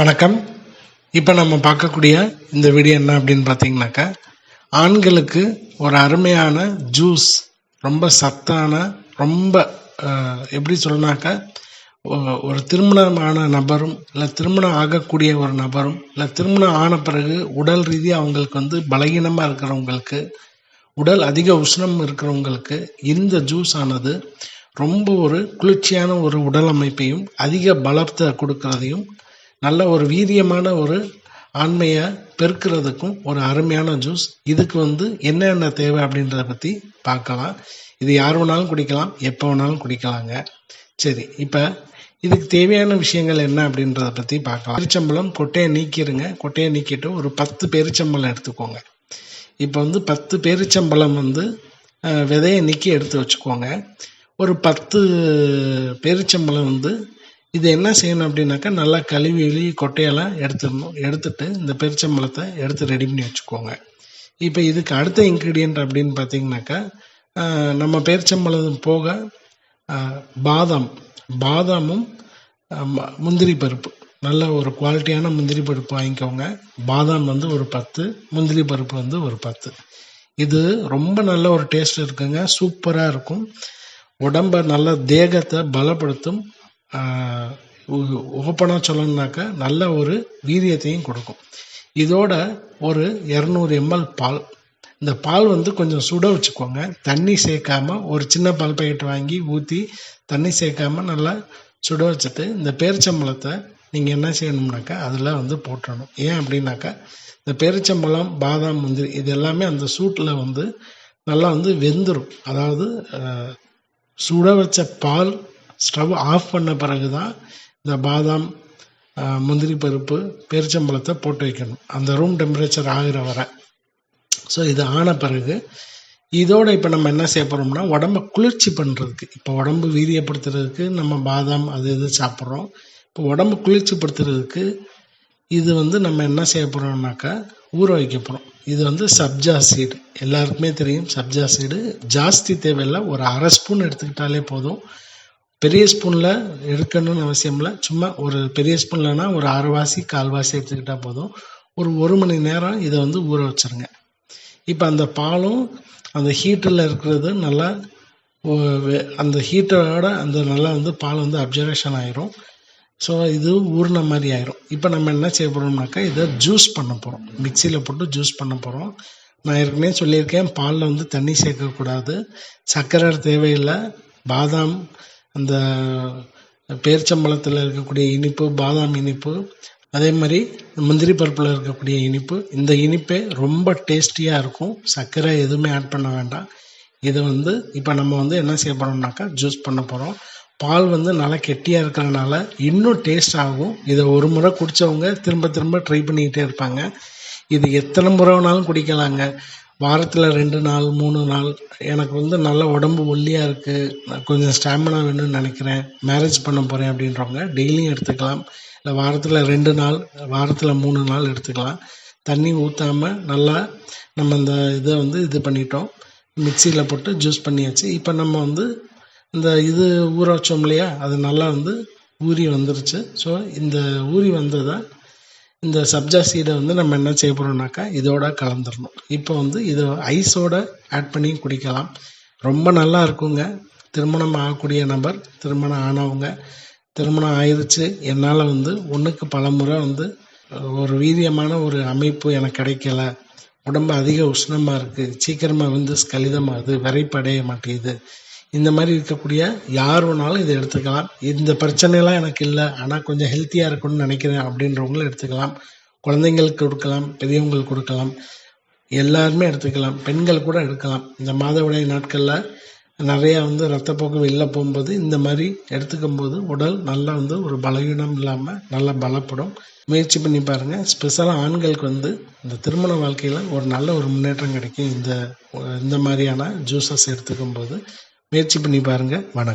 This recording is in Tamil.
வணக்கம். இப்போ நம்ம பார்க்கக்கூடிய இந்த வீடியோ என்ன அப்படின்னு பார்த்தீங்கன்னாக்கா ஆண்களுக்கு ஒரு அருமையான ஜூஸ் ரொம்ப சத்தான ரொம்ப எப்படி சொல்லணும்னாக்கா ஒரு திருமணமான நபரும் இல்லை திருமணம் ஆகக்கூடிய ஒரு நபரும் இல்லை திருமணம் ஆன பிறகு உடல் ரீதியாக அவங்களுக்கு வந்து பலகீனமாக இருக்கிறவங்களுக்கு உடல் அதிக உஷ்ணம் இருக்கிறவங்களுக்கு இந்த ஜூஸ் ஆனது ரொம்ப ஒரு குளிர்ச்சியான ஒரு உடல் அமைப்பையும் அதிக பலத்தை கொடுக்கறதையும் நல்ல ஒரு வீரியமான ஒரு ஆண்மையை பெருக்கிறதுக்கும் ஒரு அருமையான ஜூஸ். இதுக்கு வந்து என்னென்ன தேவை அப்படின்றத பற்றி பார்க்கலாம். இது யார் வேணாலும் குடிக்கலாம் எப்போ வேணாலும் குடிக்கலாங்க. சரி இப்போ இதுக்கு தேவையான விஷயங்கள் என்ன அப்படின்றத பற்றி பார்க்கலாம். பெருச்சம்பளம் கொட்டையை நீக்கிடுங்க கொட்டையை நீக்கிட்டு ஒரு பத்து பெருச்சம்பளம் எடுத்துக்கோங்க. இப்போ வந்து பத்து பேரிச்சம்பழம் வந்து விதையை நீக்கி எடுத்து வச்சுக்கோங்க. ஒரு பத்து பேரிச்சம்பழம் வந்து இது என்ன செய்யணும் அப்படின்னாக்கா நல்லா கழுவி எழுவி கொட்டையெல்லாம் எடுத்துடணும். எடுத்துட்டு இந்த பெருச்சம்பளத்தை எடுத்து ரெடி பண்ணி வச்சுக்கோங்க. இப்போ இதுக்கு அடுத்த இன்க்ரீடியன்ட் அப்படின்னு பார்த்தீங்கன்னாக்கா நம்ம பேரிச்சம்பழம் போக பாதாம். பாதாமும் ம- முந்திரி பருப்பு. நல்ல ஒரு குவாலிட்டியான முந்திரி பருப்பு வாங்கிக்கோங்க. பாதாம் வந்து ஒரு பத்து முந்திரி பருப்பு வந்து ஒரு பத்து. இது ரொம்ப நல்ல ஒரு டேஸ்ட் இருக்குங்க. சூப்பராக இருக்கும். உடம்ப நல்ல தேகத்தை பலப்படுத்தும். ஓப்பனாக சொல்லணுன்னாக்கா நல்ல ஒரு வீரியத்தையும் கொடுக்கும். இதோட ஒரு இரநூறு எம்எல் பால். இந்த பால் வந்து கொஞ்சம் சுட வச்சுக்கோங்க. தண்ணி சேர்க்காம ஒரு சின்ன பால் பாக்கெட் வாங்கி ஊற்றி தண்ணி சேர்க்காம நல்லா சுட வச்சுட்டு இந்த பேரிச்சம்பழத்தை நீங்கள் என்ன செய்யணும்னாக்கா அதில் வந்து போட்டுடணும் ஏன் அப்படின்னாக்கா இந்த பேரிச்சம்பழம் பாதாம் முந்திரி இது எல்லாமே அந்த சூட்டில் வந்து நல்லா வந்து வெந்துடும் அதாவது சுட வச்ச பால் ஸ்டவ் ஆஃப் பண்ண பிறகு தான் இந்த பாதாம் முந்திரி பருப்பு பேரிச்சம்பழத்தை போட்டு வைக்கணும். அந்த ரூம் டெம்பரேச்சர் ஆகிற வரை. ஸோ இது ஆன பிறகு இதோடு இப்போ நம்ம என்ன செய்ய போகிறோம்னா உடம்ப குளிர்ச்சி பண்ணுறதுக்கு இப்போ உடம்பு வீரியப்படுத்துறதுக்கு நம்ம பாதாம் அது இது சாப்பிட்றோம். இப்போ உடம்பு குளிர்ச்சிப்படுத்துறதுக்கு இது வந்து நம்ம என்ன செய்ய போகிறோம்னாக்கா ஊற வைக்க போகிறோம் இது வந்து சப்ஜா சீடு எல்லாருக்குமே தெரியும் சப்ஜா சீடு ஜாஸ்தி தேவையில்லை. ஒரு அரை ஸ்பூன் எடுத்துக்கிட்டாலே போதும். பெரிய ஸ்பூனில் எடுக்கணும்னு அவசியம் இல்லை. சும்மா ஒரு பெரிய ஸ்பூன்லனா ஒரு அரைவாசி கால்வாசி எடுத்துக்கிட்டால் போதும். ஒரு ஒரு மணி நேரம் இதை வந்து ஊற வச்சிருங்க. இப்போ அந்த பாலும் அந்த ஹீட்டரில் இருக்கிறது நல்லா அந்த ஹீட்டரோட அந்த நல்லா வந்து பால் வந்து அப்சர்வேஷன் ஆயிரும். ஸோ இது ஊறின மாதிரி ஆயிரும். இப்போ நம்ம என்ன செய்ய போகிறோம்னாக்கா இதை ஜூஸ் பண்ண போகிறோம் மிக்சியில் போட்டு ஜூஸ் பண்ண போகிறோம் நான் ஏற்கனவே சொல்லியிருக்கேன் பாலில் வந்து தண்ணி சேர்க்கக்கூடாது. சர்க்கரை தேவையில்லை. பாதாம் அந்த பேரிச்சம்பழத்தில் இருக்கக்கூடிய இனிப்பு பாதாம் இனிப்பு அதே மாதிரி முந்திரி பருப்பில் இருக்கக்கூடிய இனிப்பு இந்த இனிப்பே ரொம்ப டேஸ்டியாக இருக்கும். சர்க்கரை எதுவுமே ஆட் பண்ண வேண்டாம். இதை வந்து இப்போ நம்ம வந்து என்ன செய்ய போகிறோம்னாக்கா ஜூஸ் பண்ண போகிறோம் பால் வந்து நல்லா கெட்டியாக இருக்கிறனால இன்னும் டேஸ்ட் ஆகும். இதை ஒரு முறை குடித்தவங்க திரும்ப திரும்ப ட்ரை பண்ணிக்கிட்டே இருப்பாங்க. இது எத்தனை முறை வேணாலும் குடிக்கலாங்க. வாரத்தில் ரெண்டு நாள் மூணு நாள். எனக்கு வந்து நல்ல உடம்பு ஒல்லியாக இருக்குது கொஞ்சம் ஸ்டாமினா வேணும்னு நினைக்கிறேன். மேரேஜ் பண்ண போகிறேன் அப்படின்றவங்க டெய்லியும் எடுத்துக்கலாம். இல்லை வாரத்தில் ரெண்டு நாள் வாரத்தில் மூணு நாள் எடுத்துக்கலாம். தண்ணி ஊற்றாமல் நல்லா நம்ம அந்த இதை வந்து இது பண்ணிட்டோம். மிக்சியில் போட்டு ஜூஸ் பண்ணியாச்சு. இப்போ நம்ம வந்து இந்த இது ஊற வச்சோம் இல்லையா? அது நல்லா வந்து ஊறி வந்துருச்சு. ஸோ இந்த ஊறி வந்ததை இந்த சப்ஜா சீடை வந்து நம்ம என்ன செய்ய போகிறோம்னாக்கா இதோட கலந்துடணும் இப்போ வந்து இதை ஐஸோட ஆட் பண்ணி குடிக்கலாம். ரொம்ப நல்லா இருக்குங்க. திருமணம் ஆகக்கூடிய நபர் திருமணம் ஆனவங்க திருமணம் ஆயிடுச்சு என்னால் வந்து ஒன்றுக்கு பல முறை வந்து ஒரு வீரியமான ஒரு அமைப்பு எனக்கு கிடைக்கல. உடம்பு அதிக உஷ்ணமாக இருக்குது சீக்கிரமாக வந்து ஸ்கலிதமாகுது விரைப்படைய மாட்டேங்குது. இந்த மாதிரி இருக்கக்கூடிய யார் வேணாலும் இதை எடுத்துக்கலாம். இந்த பிரச்சனைலாம் எனக்கு இல்லை ஆனால் கொஞ்சம் ஹெல்த்தியாக இருக்கணும்னு நினைக்கிறேன் அப்படின்றவங்களும் எடுத்துக்கலாம். குழந்தைங்களுக்கு கொடுக்கலாம் பெரியவங்களுக்கு கொடுக்கலாம். எல்லாருமே எடுத்துக்கலாம். பெண்கள் கூட எடுக்கலாம். இந்த மாதவிடாய் நாட்களில் நிறையா வந்து ரத்தப்போக்கு வெளில போகும்போது இந்த மாதிரி எடுத்துக்கும் போது உடல் நல்லா வந்து ஒரு பலவீனம் இல்லாமல் நல்லா பலப்படும். முயற்சி பண்ணி பாருங்கள் ஸ்பெஷலாக ஆண்களுக்கு வந்து இந்த திருமண வாழ்க்கையில் ஒரு நல்ல ஒரு முன்னேற்றம் கிடைக்கும். இந்த இந்த மாதிரியான ஜூஸஸ் எடுத்துக்கும் போது முயற்சி பண்ணி பாருங்கள் வணக்கம்.